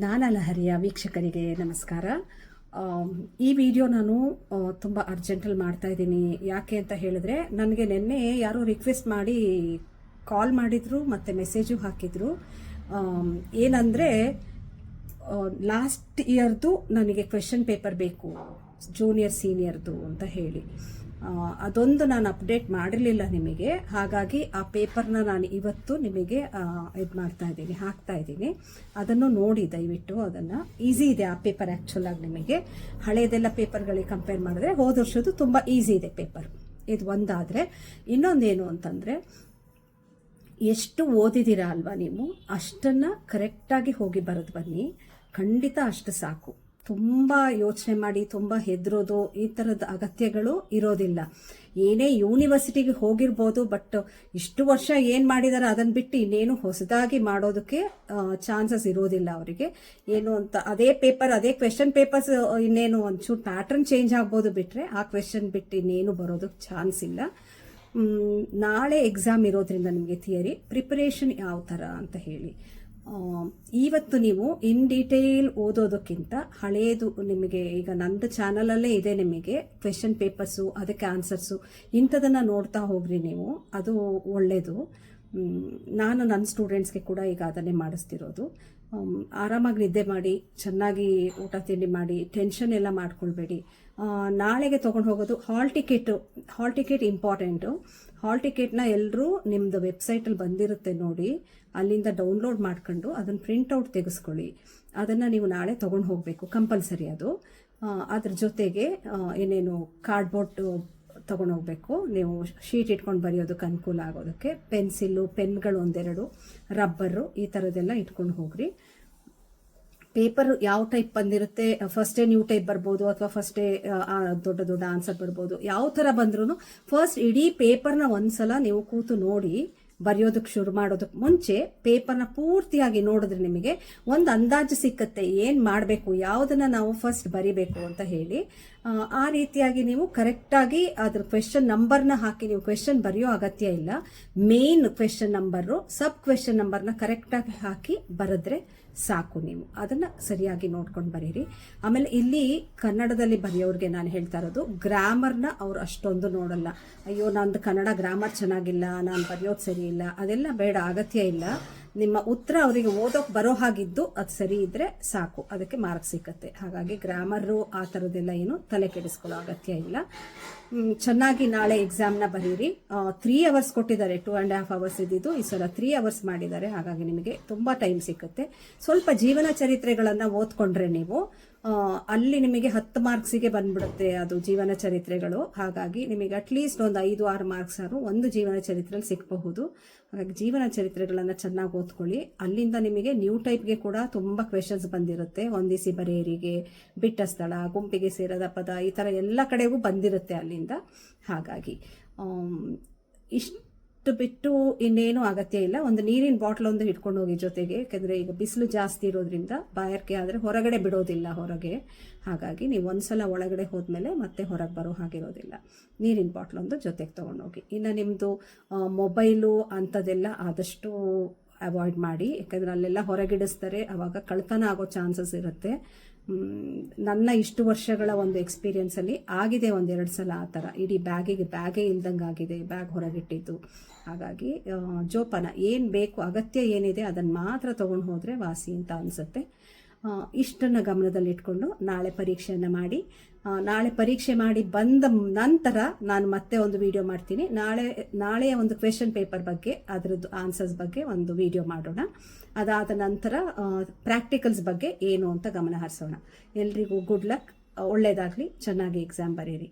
ನಾನಲಹರಿಯ ವೀಕ್ಷಕರಿಗೆ ನಮಸ್ಕಾರ. ಈ ವಿಡಿಯೋ ನಾನು ತುಂಬ ಅರ್ಜೆಂಟಲ್ಲಿ ಮಾಡ್ತಾ ಇದ್ದೀನಿ. ಯಾಕೆ ಅಂತ ಹೇಳಿದ್ರೆ, ನನಗೆ ನಿನ್ನೆ ಯಾರೋ ರಿಕ್ವೆಸ್ಟ್ ಮಾಡಿ ಕಾಲ್ ಮಾಡಿದ್ರು, ಮತ್ತು ಮೆಸೇಜು ಹಾಕಿದ್ರು. ಏನಂದರೆ ಲಾಸ್ಟ್ ಇಯರ್ದು ನನಗೆ ಕ್ವೆಶನ್ ಪೇಪರ್ ಬೇಕು ಜೂನಿಯರ್ ಸೀನಿಯರ್ದು ಅಂತ ಹೇಳಿ. ಅದೊಂದು ನಾನು ಅಪ್ಡೇಟ್ ಮಾಡಿರಲಿಲ್ಲ ನಿಮಗೆ. ಹಾಗಾಗಿ ಆ ಪೇಪರ್ನ ನಾನು ಇವತ್ತು ನಿಮಗೆ ಇದು ಮಾಡ್ತಾ ಇದ್ದೀನಿ, ಹಾಕ್ತಾ ಇದ್ದೀನಿ. ಅದನ್ನು ನೋಡಿ, ದಯವಿಟ್ಟು ಅದನ್ನು. ಈಸಿ ಇದೆ ಆ ಪೇಪರ್ ಆ್ಯಕ್ಚುಲ್ ಆಗಿ ನಿಮಗೆ. ಹಳೆಯದೆಲ್ಲ ಪೇಪರ್ಗಳಿಗೆ ಕಂಪೇರ್ ಮಾಡಿದ್ರೆ ಹೋದ ವರ್ಷದ್ದು ತುಂಬ ಈಸಿ ಇದೆ ಪೇಪರ್. ಇದು ಒಂದಾದರೆ. ಇನ್ನೊಂದೇನು ಅಂತಂದರೆ, ಎಷ್ಟು ಓದಿದ್ದೀರಾ ಅಲ್ವಾ ನೀವು? ಅಷ್ಟನ್ನು ಕರೆಕ್ಟಾಗಿ ಹೋಗಿ ಬರೆದು ಬನ್ನಿ. ಖಂಡಿತ ಅಷ್ಟು ಸಾಕು. ತುಂಬ ಯೋಚನೆ ಮಾಡಿ, ತುಂಬ ಹೆದರೋದು, ಈ ಥರದ ಅಗತ್ಯಗಳು ಇರೋದಿಲ್ಲ. ಏನೇ ಯೂನಿವರ್ಸಿಟಿಗೆ ಹೋಗಿರ್ಬೋದು, ಬಟ್ ಇಷ್ಟು ವರ್ಷ ಏನು ಮಾಡಿದಾರೆ ಅದನ್ನು ಬಿಟ್ಟು ಇನ್ನೇನು ಹೊಸದಾಗಿ ಮಾಡೋದಕ್ಕೆ ಚಾನ್ಸಸ್ ಇರೋದಿಲ್ಲ ಅವರಿಗೆ. ಏನು ಅಂತ, ಅದೇ ಪೇಪರ್, ಅದೇ ಕ್ವೆಶನ್ ಪೇಪರ್ಸ್, ಇನ್ನೇನು ಒಂಚೂರು ಪ್ಯಾಟರ್ನ್ ಚೇಂಜ್ ಆಗ್ಬೋದು ಬಿಟ್ಟರೆ ಆ ಕ್ವೆಶನ್ ಬಿಟ್ಟು ಇನ್ನೇನು ಬರೋದಕ್ಕೆ ಚಾನ್ಸ್ ಇಲ್ಲ. ನಾಳೆ ಎಕ್ಸಾಮ್ ಇರೋದ್ರಿಂದ ನಿಮಗೆ ಥಿಯರಿ, ಪ್ರಿಪರೇಷನ್ ಯಾವ ಥರ ಅಂತ ಹೇಳಿ. ಇವತ್ತು ನೀವು ಇನ್ ಡೀಟೇಲ್ ಓದೋದಕ್ಕಿಂತ ಹಳೆಯದು ನಿಮಗೆ ಈಗ ನಂದು ಚಾನಲಲ್ಲೇ ಇದೆ ನಿಮಗೆ ಕ್ವೆಶನ್ ಪೇಪರ್ಸು ಅದಕ್ಕೆ ಆನ್ಸರ್ಸು ಇಂಥದನ್ನು ನೋಡ್ತಾ ಹೋಗ್ರಿ ನೀವು. ಅದು ಒಳ್ಳೆಯದು ನಾನು ನನ್ನ ಸ್ಟೂಡೆಂಟ್ಸ್ಗೆ ಕೂಡ ಈಗ ಅದನ್ನೇ ಮಾಡಿಸ್ತಿರೋದು. ಆರಾಮಾಗಿ ನಿದ್ದೆ ಮಾಡಿ, ಚೆನ್ನಾಗಿ ಊಟ ತಿಂಡಿ ಮಾಡಿ ಟೆನ್ಷನ್ ಎಲ್ಲ ಮಾಡ್ಕೊಳ್ಬೇಡಿ. ನಾಳೆಗೆ ತೊಗೊಂಡು ಹೋಗೋದು hall ticket hall ticket important hall ಟಿಕೆಟ್ನ ಎಲ್ಲರೂ ನಿಮ್ಮದು ವೆಬ್ಸೈಟಲ್ಲಿ ಬಂದಿರುತ್ತೆ ನೋಡಿ. ಅಲ್ಲಿಂದ ಡೌನ್ಲೋಡ್ ಮಾಡ್ಕೊಂಡು ಅದನ್ನು ಪ್ರಿಂಟೌಟ್ ತೆಗೆಸ್ಕೊಳ್ಳಿ. ಅದನ್ನು ನೀವು ನಾಳೆ ತೊಗೊಂಡು ಹೋಗಬೇಕು, ಕಂಪಲ್ಸರಿ ಅದು. ಅದ್ರ ಜೊತೆಗೆ ಏನೇನು ಕಾರ್ಡ್ಬೋರ್ಡ್ ತಗೊಂಡು ಹೋಗ್ಬೇಕು ನೀವು ಶೀಟ್ ಇಟ್ಕೊಂಡು ಬರೆಯೋದಕ್ಕೆ ಅನುಕೂಲ ಆಗೋದಕ್ಕೆ ಪೆನ್ಸಿಲ್ಲು ಪೆನ್ಗಳು ಒಂದೆರಡು, ರಬ್ಬರು ಈ ಥರದ್ದೆಲ್ಲ ಇಟ್ಕೊಂಡು ಹೋಗ್ರಿ. ಪೇಪರ್ ಯಾವ ಟೈಪ್ ಬಂದಿರುತ್ತೆ? ಫಸ್ಟೇ ನ್ಯೂ ಟೈಪ್ ಬರ್ಬೋದು ಅಥವಾ ಫಸ್ಟ್ ಡೇ ದೊಡ್ಡ ದೊಡ್ಡ ಆನ್ಸರ್ ಬರ್ಬೋದು. ಯಾವ ಥರ ಬಂದ್ರೂ ಫಸ್ಟ್ ಇಡೀ ಪೇಪರ್ನ ಒಂದ್ಸಲ ನೀವು ಕೂತು ನೋಡಿ ಬರೆಯೋದಕ್ಕೆ ಶುರು ಮಾಡೋದಕ್ಕೆ ಮುಂಚೆ ಪೇಪರ್ನ ಪೂರ್ತಿಯಾಗಿ ನೋಡಿದ್ರೆ ನಿಮಗೆ ಒಂದು ಅಂದಾಜು ಸಿಕ್ಕತ್ತೆ ಏನು ಮಾಡಬೇಕು ಯಾವುದನ್ನ ನಾವು ಫಸ್ಟ್ ಬರಿಬೇಕು ಅಂತ ಹೇಳಿ. ಆ, ರೀತಿಯಾಗಿ ನೀವು ಕರೆಕ್ಟಾಗಿ ಅದ್ರ ಕ್ವೆಶನ್ ನಂಬರ್ನ ಹಾಕಿ ನೀವು ಕ್ವೆಶನ್ ಬರೆಯೋ ಅಗತ್ಯ ಇಲ್ಲ. Main question number sub question ನಂಬರ್ನ ಕರೆಕ್ಟಾಗಿ ಹಾಕಿ ಬರೆದ್ರೆ ಸಾಕು ನೀವು. ಅದನ್ನ ಸರಿಯಾಗಿ ನೋಡ್ಕೊಂಡು ಬರೀರಿ. ಆಮೇಲೆ ಇಲ್ಲಿ ಕನ್ನಡದಲ್ಲಿ ಬರೆಯೋರಿಗೆ ನಾನು ಹೇಳ್ತಾ ಇರೋದು, ಗ್ರಾಮರ್ನ ಅವ್ರು ಅಷ್ಟೊಂದು ನೋಡಲ್ಲ. ಅಯ್ಯೋ, ನಂದು ಕನ್ನಡ ಗ್ರಾಮರ್ ಚೆನ್ನಾಗಿಲ್ಲ, ನಾನು ಬರೆಯೋದು ಸರಿ ಇಲ್ಲ ಅದೆಲ್ಲ ಬೇಡ, ಅಗತ್ಯ ಇಲ್ಲ. ನಿಮ್ಮ ಉತ್ತರ ಅವರಿಗೆ ಓದೋಕೆ ಬರೋ ಹಾಗಿದ್ದು ಅದು ಸರಿ ಇದ್ರೆ ಸಾಕು. ಅದಕ್ಕೆ ಮಾರ್ಕ್ ಸಿಕ್ಕತ್ತೆ. ಹಾಗಾಗಿ ಗ್ರಾಮರು ಆ ಥರದ್ದೆಲ್ಲ ಏನು ತಲೆ ಕೆಡಿಸ್ಕೊಳ್ಳೋ ಅಗತ್ಯ ಇಲ್ಲ. ಚೆನ್ನಾಗಿ ನಾಳೆ ಎಕ್ಸಾಮ್ನ ಬರೀರಿ. ತ್ರೀ ಅವರ್ಸ್ ಕೊಟ್ಟಿದ್ದಾರೆ. ಟೂ ಆ್ಯಂಡ್ ಹಾಫ್ ಅವರ್ಸ್ ಇದ್ದಿದ್ದು ಈ ಸಲ ತ್ರೀ ಅವರ್ಸ್ ಮಾಡಿದ್ದಾರೆ. ಹಾಗಾಗಿ ನಿಮಗೆ ತುಂಬ ಟೈಮ್ ಸಿಕ್ಕತ್ತೆ. ಸ್ವಲ್ಪ ಜೀವನ ಚರಿತ್ರೆಗಳನ್ನು ಓದ್ಕೊಂಡ್ರೆ ನೀವು ಅಲ್ಲಿ ನಿಮಗೆ ಹತ್ತು ಮಾರ್ಕ್ಸಿಗೆ ಬಂದ್ಬಿಡುತ್ತೆ ಅದು ಜೀವನ ಚರಿತ್ರೆಗಳು. ಹಾಗಾಗಿ ನಿಮಗೆ ಅಟ್ಲೀಸ್ಟ್ ಒಂದು ಐದು, ಆರು ಮಾರ್ಕ್ಸ್ ಆರು ಒಂದು ಜೀವನ ಚರಿತ್ರೆಯಲ್ಲಿ ಸಿಕ್ಕಬಹುದು ಹಾಗಾಗಿ ಜೀವನ ಚರಿತ್ರೆಗಳನ್ನು ಚೆನ್ನಾಗಿ ಓದ್ಕೊಳ್ಳಿ. ಅಲ್ಲಿಂದ ನಿಮಗೆ ನ್ಯೂ ಟೈಪ್ಗೆ ಕೂಡ ತುಂಬ ಕ್ವೆಶನ್ಸ್ ಬಂದಿರುತ್ತೆ. ಹೊಂದಿಸಿ ಬರೆಯರಿಗೆ, ಬಿಟ್ಟ ಸ್ಥಳ, ಗುಂಪಿಗೆ ಸೇರದ ಪದ, ಈ ಥರ ಎಲ್ಲ ಕಡೆಗೂ ಬಂದಿರುತ್ತೆ ಅಲ್ಲಿಂದ. ಹಾಗಾಗಿ ಇಷ್ಟು ಬಿಟ್ಟು ಇನ್ನೇನು ಅಗತ್ಯ ಇಲ್ಲ. ಒಂದು ನೀರಿನ ಬಾಟ್ಲ್ ಒಂದು ಇಟ್ಕೊಂಡು ಹೋಗಿ ಜೊತೆಗೆ. ಯಾಕೆಂದರೆ ಈಗ ಬಿಸಿಲು ಜಾಸ್ತಿ ಇರೋದ್ರಿಂದ ಬಾಯಾರಿಕೆ ಆದರೆ ಹೊರಗಡೆ ಬಿಡೋದಿಲ್ಲ ಹೊರಗೆ. ಹಾಗಾಗಿ ನೀವು ಒಂದ್ಸಲ ಒಳಗಡೆ ಹೋದ್ಮೇಲೆ ಮತ್ತೆ ಹೊರಗೆ ಬರೋ ಹಾಗಿರೋದಿಲ್ಲ ನೀರಿನ ಬಾಟ್ಲೊಂದು ಜೊತೆಗೆ ತೊಗೊಂಡೋಗಿ. ಇನ್ನು ನಿಮ್ಮದು ಮೊಬೈಲು ಅಂಥದ್ದೆಲ್ಲ ಆದಷ್ಟು ಅವಾಯ್ಡ್ ಮಾಡಿ, ಯಾಕಂದರೆ ಅಲ್ಲೆಲ್ಲ ಹೊರಗಿಡಿಸ್ತಾರೆ ಆವಾಗ ಕಳ್ತನ ಆಗೋ ಚಾನ್ಸಸ್ ಇರುತ್ತೆ. ನನ್ನ ಇಷ್ಟು ವರ್ಷಗಳ ಒಂದು ಎಕ್ಸ್ಪೀರಿಯನ್ಸಲ್ಲಿ ಆಗಿದೆ ಒಂದೆರಡು ಸಲ ಆ ಥರ. ಇಡೀ ಬ್ಯಾಗಿಗೆ ಬ್ಯಾಗೇ ಇಲ್ದಂಗೆ ಆಗಿದೆ, ಬ್ಯಾಗ್ ಹೊರಗಿಟ್ಟಿದ್ದು. ಹಾಗಾಗಿ ಜೋಪಾನ, ಏನು ಬೇಕು, ಅಗತ್ಯ ಏನಿದೆ ಅದನ್ನು ಮಾತ್ರ ತೊಗೊಂಡು ಹೋದರೆ ವಾಸಿ ಅಂತ ಅನಿಸುತ್ತೆ. ಇಷ್ಟನ್ನು ಗಮನದಲ್ಲಿಟ್ಕೊಂಡು ನಾಳೆ ಪರೀಕ್ಷೆಯನ್ನು ಮಾಡಿ ನಾಳೆ ಪರೀಕ್ಷೆ ಮಾಡಿ ಬಂದ ನಂತರ ನಾನು ಮತ್ತೆ ಒಂದು ವಿಡಿಯೋ ಮಾಡ್ತೀನಿ. ನಾಳೆ ನಾಳೆಯ ಒಂದು ಕ್ವೆಶನ್ ಪೇಪರ್ ಬಗ್ಗೆ, ಅದರದ್ದು ಆನ್ಸರ್ಸ್ ಬಗ್ಗೆ ಒಂದು ವಿಡಿಯೋ ಮಾಡೋಣ. ಅದಾದ ನಂತರ ಪ್ರಾಕ್ಟಿಕಲ್ಸ್ ಬಗ್ಗೆ ಏನು ಅಂತ ಗಮನ ಹರಿಸೋಣ. ಎಲ್ರಿಗೂ ಗುಡ್ ಲಕ್ ಒಳ್ಳೆಯದಾಗಲಿ ಚೆನ್ನಾಗಿ ಎಕ್ಸಾಮ್ ಬರೀರಿ.